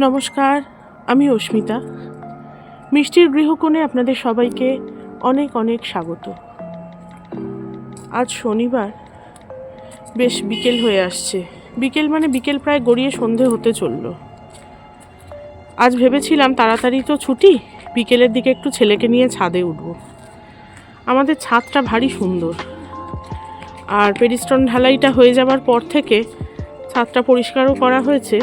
নমস্কার, আমি অস্মিতা। মিষ্টির গৃহকোণে আপনাদের সবাইকে অনেক অনেক স্বাগত। আজ শনিবার, বেশ বিকেল হয়ে আসছে। বিকেল মানে বিকেল প্রায় গড়িয়ে সন্ধে হতে চলল। আজ ভেবেছিলাম তাড়াতাড়ি তো ছুটি, বিকেলের দিকে একটু ছেলেকে নিয়ে ছাদে উঠব। আমাদের ছাদটা ভারী সুন্দর। আর পেরিস্টন ঢালাইটা হয়ে যাবার পর থেকে ছাদটা পরিষ্কারও করা হয়েছে।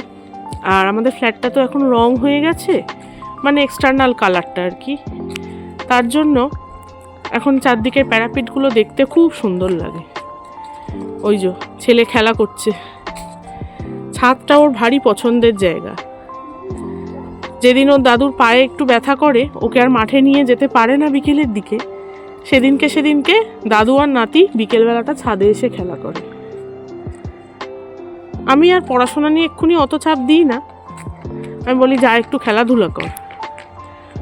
আর আমাদের ফ্ল্যাটটা তো এখন রং হয়ে গেছে মানে এক্সটার্নাল কালারটা আর কি। তার জন্য এখন চারদিকের প্যারাপিটগুলো দেখতে খুব সুন্দর লাগে। ওই যে ছেলে খেলা করছে। ছাদটা ওর ভারী পছন্দের জায়গা। যেদিন ওর দাদুর পায়ে একটু ব্যথা করে, ওকে আর মাঠে নিয়ে যেতে পারে না বিকেলের দিকে। সেদিনকে সেদিনকে দাদু আর নাতি বিকেলবেলাটা ছাদে এসে খেলা করে। আমি আর পড়াশোনা নিয়ে এক্ষুনি অত চাপ দিই না। আমি বলি, যা একটু খেলাধুলা কর।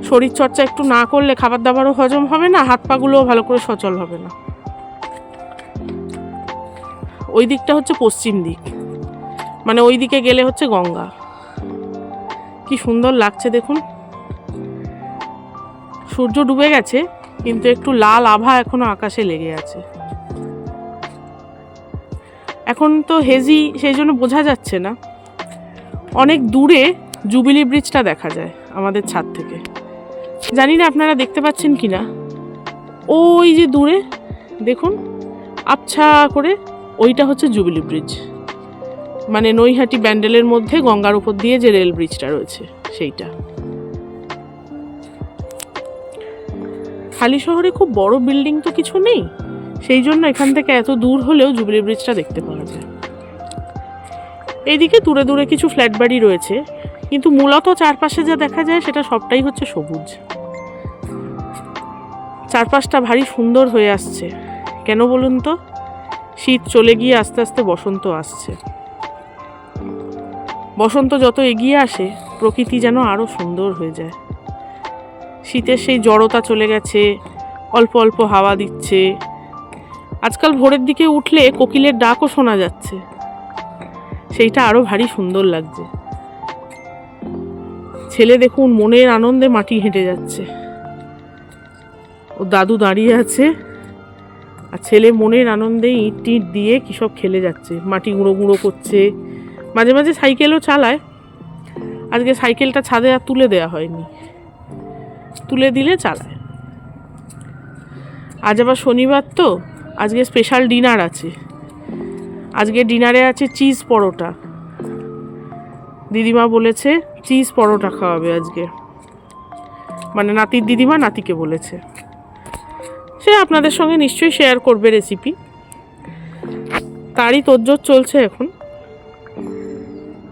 শরীর চর্চা একটু না করলে খাবার দাবারও হজম হবে না হাত পাগুলোও ভালো করে সচল হবে না। ওই দিকটা হচ্ছে পশ্চিম দিক। মানে ওই দিকে গেলে হচ্ছে গঙ্গা। কি সুন্দর লাগছে দেখুন। সূর্য ডুবে গেছে, কিন্তু একটু লাল আভা এখনও আকাশে লেগে আছে। এখন তো হেজি সেই জন্য বোঝা যাচ্ছে না। অনেক দূরে জুবিলি ব্রিজটা দেখা যায় আমাদের ছাদ থেকে। জানি না আপনারা দেখতে পাচ্ছেন কি না। ওই যে দূরে, দেখুন, আবছা করে ওইটা হচ্ছে জুবিলি ব্রিজ। মানে নৈহাটি ব্যান্ডেলের মধ্যে গঙ্গার উপর দিয়ে যে রেল ব্রিজটা রয়েছে, সেইটা। খালি শহরে খুব বড় বিল্ডিং তো কিছু নেই। সেই জন্য এখান থেকে এত দূর হলেও জুবলি ব্রিজটা দেখতে পাওয়া যায়। এইদিকে দূরে দূরে কিছু ফ্ল্যাট বাড়ি রয়েছে, কিন্তু মূলত চারপাশে যা দেখা যায় সেটা সবটাই হচ্ছে সবুজ। চারপাশটা ভারী সুন্দর হয়ে আসছে। কেন বলুন তো? শীত চলে গিয়ে আস্তে আস্তে বসন্ত আসছে। বসন্ত যত এগিয়ে আসে, প্রকৃতি যেন আরও সুন্দর হয়ে যায়। শীতের সেই জড়তা চলে গেছে, অল্প অল্প হাওয়া দিচ্ছে আজকাল ভোরের দিকে উঠলে কোকিলের ডাকও শোনা যাচ্ছে। সেইটা আরও ভারী সুন্দর লাগছে। ছেলে দেখুন মনের আনন্দে মাটি হেঁটে যাচ্ছে। ও দাদু দাঁড়িয়ে আছে। আর ছেলে মনের আনন্দে ইট টিট দিয়ে কী সব খেলে যাচ্ছে। মাটি গুঁড়ো গুঁড়ো করছে। মাঝে মাঝে সাইকেলও চালায়। আজকে সাইকেলটা ছাদে আর তুলে দেওয়া হয়নি। তুলে দিলে চালায়। আজ আবার শনিবার তো। আজকে স্পেশাল ডিনার আছে। আজকে ডিনারে আছে চিজ পরোটা। দিদিমা বলেছে চিজ পরোটা খাওয়াবে আজকে। মানে নাতির দিদিমা নাতিকে বলেছে। সে আপনাদের সঙ্গে নিশ্চয়ই শেয়ার করবে রেসিপি তারই তোজ্জোর চলছে এখন।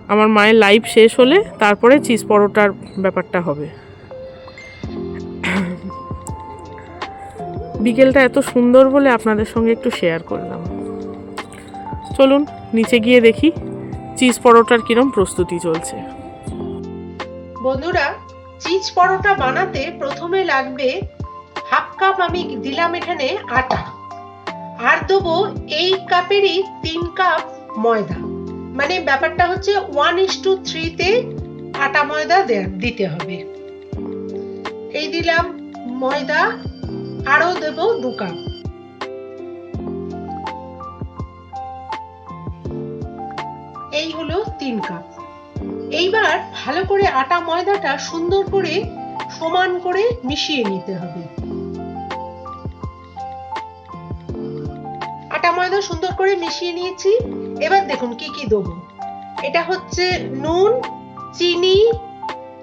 আমার মায়ের লাইভ শেষ হলে তারপরে চিজ পরোটার ব্যাপারটা হবে। বিকেলটা এত সুন্দর বলে আপনাদের সঙ্গে একটু শেয়ার করলাম। চলুন, নিচে গিয়ে দেখি চিজ পরোটার কিরম প্রস্তুতি চলছে। বন্ধুরা, চিজ পরোটা বানাতে প্রথমে লাগবে হাফ কাপ আমি দিলাম এখানে আটা। আর দেবো এই কাপেরই তিন কাপ ময়দা। মানে ব্যাপারটা হচ্ছে ওয়ান ইস টু থ্রিতে আটা ময়দা দিতে হবে। এই দিলাম ময়দা। আরও দেবো দু কাপ। এই হলো তিন কাপ। এইবার ভালো করে আটা ময়দাটা সুন্দর করে সমান করে মিশিয়ে নিতে হবে। আটা ময়দা সুন্দর করে মিশিয়ে নিয়েছি। এবার দেখুন কি কি দেবো। এটা হচ্ছে নুন, চিনি,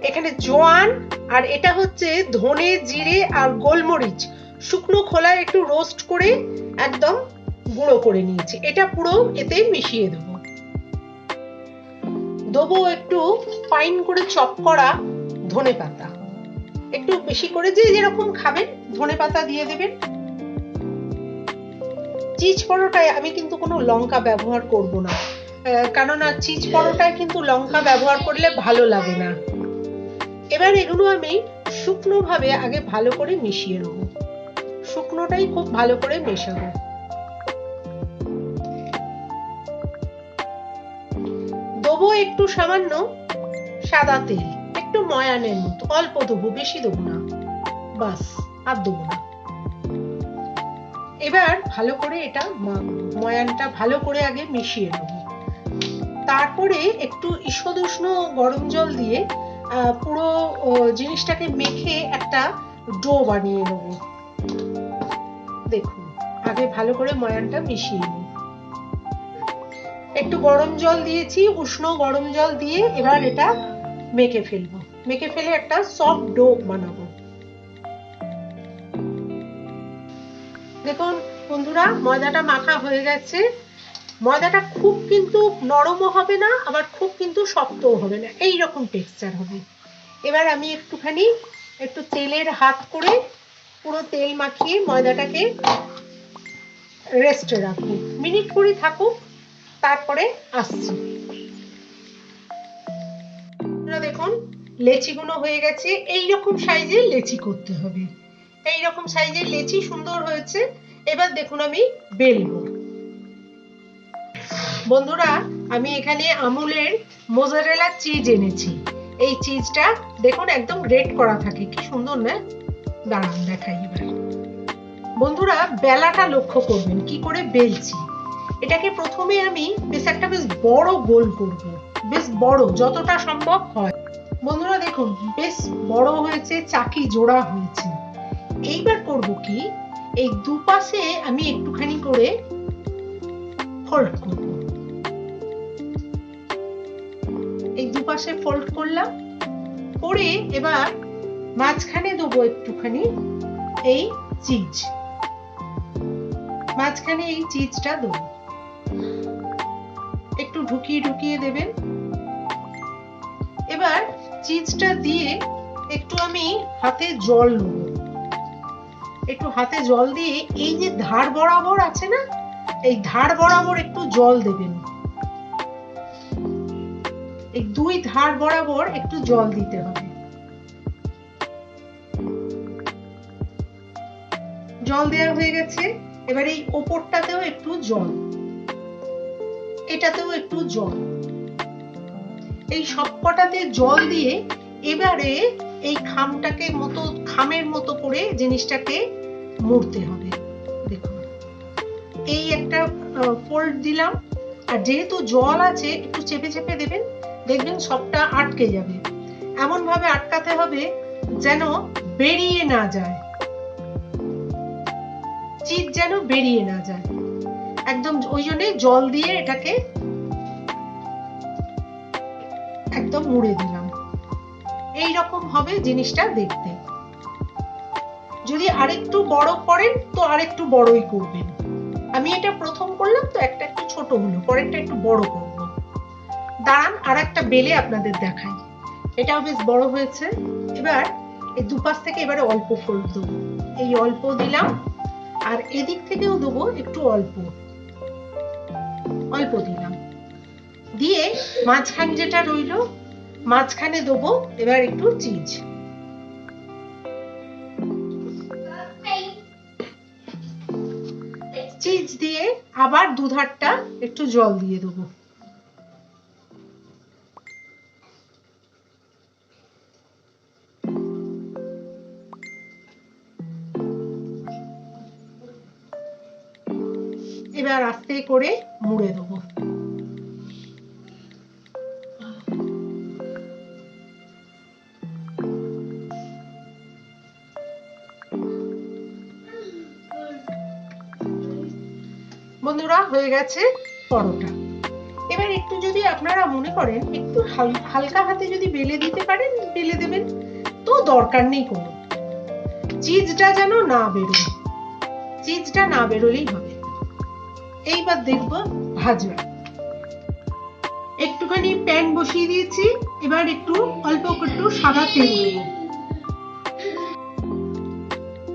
এখানে জোয়ান, আর এটা হচ্ছে ধনে, জিরে আর গোলমরিচ। শুকনো খোলায় একটু রোস্ট করে একদম গুঁড়ো করে নিয়েছি। এটা পুরো এতে মিশিয়ে দেবো। দেবো একটু ফাইন করে চপ করা ধনে পাতা। একটু বেশি করে যে যেরকম খাবেন, ধনে পাতা দিয়ে দেবেন। চিজ পরোটায় আমি কিন্তু কোনো লঙ্কা ব্যবহার করব না। কেননা চিজ পরোটায় কিন্তু লঙ্কা ব্যবহার করলে ভালো লাগে না। এবার এগুলো আমি শুকনো ভাবে আগে ভালো করে মিশিয়ে নেব। শুকনোটাই খুব ভালো করে মেশাবো। দেবো একটু সামান্য সাদা তেল, একটু ময়ানের মতো, অল্প দেবো, বেশি দেবো না। বাস, আর দেবো না। এবার ভালো করে এটা ময়ানটা ভালো করে আগে মিশিয়ে নেব। তারপরে একটু ঈষদ উষ্ণ গরম জল দিয়ে পুরো জিনিসটাকে মেখে একটা ডো বানিয়ে নেব। দেখুন। আগে ভালো করে ময়ানটা মিশিয়ে নিই একটু গরম জল দিয়েছি, উষ্ণ গরম জল দিয়ে এবার এটা মেখে ফেলব। মেখে ফেলে একটা সফট ডো বানাবো। দেখুন বন্ধুরা, ময়দাটা মাখা হয়ে গেছে। ময়দাটা খুব কিন্তু নরমও হবে না, আবার খুব কিন্তু শক্তও হবে না। এই রকম টেক্সচার হবে। এবার আমি একটুখানি একটু তেলের হাত করে পুরো তেল মাখিয়ে ময়দাটাকে রেস্টে রাখব। মিনিট কুড়ি থাকুক, তারপরে আসছি। দেখুন, লেচিগুলো হয়ে গেছে। এই রকম সাইজের লেচি করতে হবে। এই রকম সাইজের লেচি সুন্দর হয়েছে। এবার দেখুন আমি বেলবো। বন্ধুরা, আমি এখানে আমুলের মোজারেলা চিজ এনেছি। এই চিজটা দেখুন একদম রেড করা থাকে। কি সুন্দর, না? দাঁড়ান দেখাই এবার। বন্ধুরা, বেলাটা লক্ষ্য করবেন, কি করে বেলছি। এটাকে প্রথমে আমি বেশ একটা বেশ বড় গোল করব। বেশ বড়, যতটা সম্ভব হয়। বন্ধুরা, দেখুন, বেশ বড় হয়েছে, চাকি জোড়া হয়েছে। এইবার করব কি, এই দুপাশে আমি একটুখানি করে ফোল্ড করব। এই দুপাশে ফোল্ড করলাম, করে এবার মাঝখানে দেবো একটুখানি এই চিজ। মাঝখানে এই চিজটা দেবো। একটু ঢুকিয়ে ঢুকিয়ে দেবেন। এবার চিজটা দিয়ে একটু আমি হাতে জল নেব। একটু হাতে জল দিয়ে এই যে ধার বরাবর আছে না, এই ধার বরাবর একটু জল দেবেন। এই দুই ধার বরাবর একটু জল দিতে হবে। জল দেওয়া হয়ে গেছে। এবার এই ওপরটাতেও একটু জল। এটাতেও একটু জল। এই সবকটাতে জল দিয়ে এবারে এই খামটাকে মতো, খামের মতো করে জিনিসটাকে মুড়তে হবে। দেখুন, এই একটা ফোল্ড দিলাম। আর যেহেতু জল আছে, একটু চেপে চেপে দেবেন, দেখবেন সবটা আটকে যাবে। এমন ভাবে আটকাতে হবে যেন বেরিয়ে না যায়। চিজ যেন বেরিয়ে না যায়। একদম ওই জন্য জল দিয়ে এটাকে একদম মুড়ে দিলাম। এই রকম হবে জিনিসটা দেখতে। যদি আরেকটু বড় করেন, তো আরেকটু বড়ই করবেন। আমি এটা প্রথম করলাম, তো একটা একটু ছোট হলো, পরেরটা একটু বড় করব। দাঁড়ান আর একটা বেলে আপনাদের দেখাই। এটাও বেশ বড় হয়েছে। এবার এই দুপাশ থেকে এবারে অল্প ফোল্ড দেবো। এই অল্প দিলাম। আর এদিক থেকেও দেবো একটু অল্প। অল্প দিলাম। দিয়ে মাঝখান যেটা রইল, মাঝখানে দেবো এবার একটু চিজ। চিজ দিয়ে আবার দুধারটা একটু জল দিয়ে দেবো। করে মুড়ে দেবো। বন্ধুরা, হয়ে গেছে পরোটা। এবার একটু যদি আপনারা মনে করেন, একটু হাল- হালকা হাতে যদি বেলে দিতে পারেন, বেলে দেবেন, তো দরকার নেই কোনো। চিজটা যেন না বেরোয়। চিজটা না বেরোলেই হবে। এইবার দেখব ভাজা একটুখানি প্যান বসিয়ে দিয়েছি, এবার একটু অল্প একটু সাদা তেল দেবো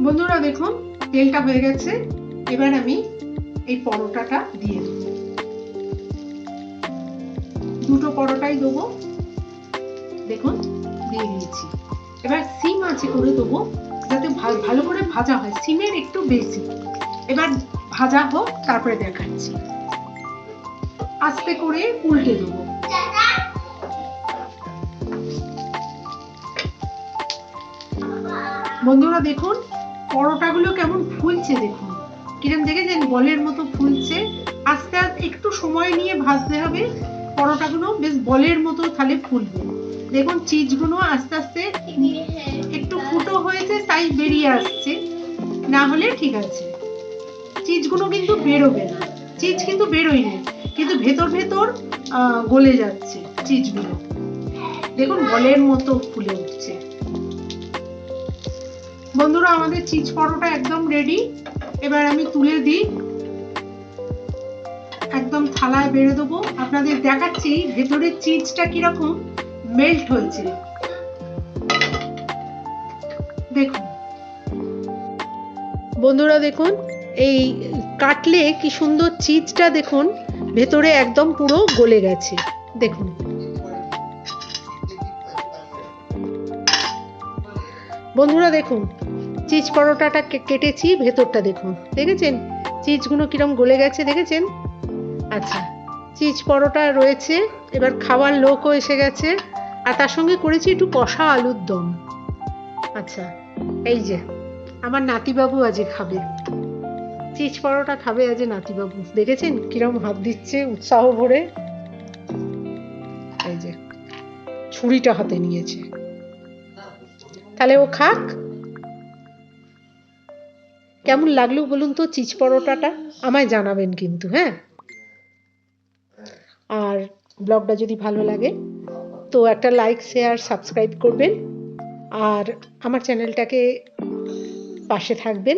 বন্ধুরা দেখুন, তেলটা হয়ে গেছে, এবার আমি এই পরোটাটা দিয়ে দেবো। দুটো পরোটাই দেবো। দেখুন, দিয়ে দিয়েছি। এবার সিম আছে করে দেবো, যাতে ভালো করে ভাজা হয়, সিমের একটু বেশি। এবার ভাজা হোক, তারপরে দেখাচ্ছি। আস্তে করে উল্টে দেব। বন্ধুরা দেখুন, পরোটাগুলো কেমন ফুলছে দেখুন। কিরম দেখেছেন? বলের মতো ফুলছে। আস্তে আস্তে একটু সময় নিয়ে ভাজতে হবে। পরোটাগুলো বেশ বলের মতো তাহলে ফুলবে। দেখুন, চিজগুলো আস্তে আস্তে একটু ফুটো হয়েছে, তাই বেরিয়ে আসছে। না হলে ঠিক আছে। চিজগুলো কিন্তু বেরোবে না। চিজ কিন্তু বেরোয়নি কিন্তু ভেতর ভেতর গলে যাচ্ছে চিজগুলো। দেখুন, বলের মতো ফুলে উঠছে। বন্ধুরা, আমাদের চিজ পরোটা একদম রেডি এবার আমি তুলে দিই। একদম থালায় বেড়ে দেবো। আপনাদের দেখাচ্ছি ভেতরের চিজটা কীরকম মেল্ট হয়েছে। দেখুন। বন্ধুরা, দেখুন এই কাটলে কি সুন্দর চিজটা দেখুন, ভেতরে একদম পুরো গলে গেছে। দেখুন। বন্ধুরা দেখুন, চিজ পরোটাটা কেটেছি, ভেতরটা দেখুন। দেখেছেন? চিজগুলো কিরম গলে গেছে, দেখেছেন? আচ্ছা চিজ পরোটা রয়েছে, এবার খাওয়ার লোকও এসে গেছে, আর তার সঙ্গে করেছি একটু কষা আলুর দম। আচ্ছা এই যে, আমার নাতিবাবু আজকে খাবে। চিজ পরোটা খাবে আজ নাতিবাবু। দেখেছেন কিরম হাত দিচ্ছে, উৎসাহ ভরে? এই যে, ছুরিটা হাতে নিয়েছে। তাহলে ও খাক। কেমন লাগল বলুন তো চিজ পরোটাটা আমায় জানাবেন কিন্তু হ্যাঁ? আর ব্লগটা যদি ভালো লাগে, তো একটা লাইক, শেয়ার, সাবস্ক্রাইব করবেন। আর আমার চ্যানেলটাকে পাশে থাকবেন।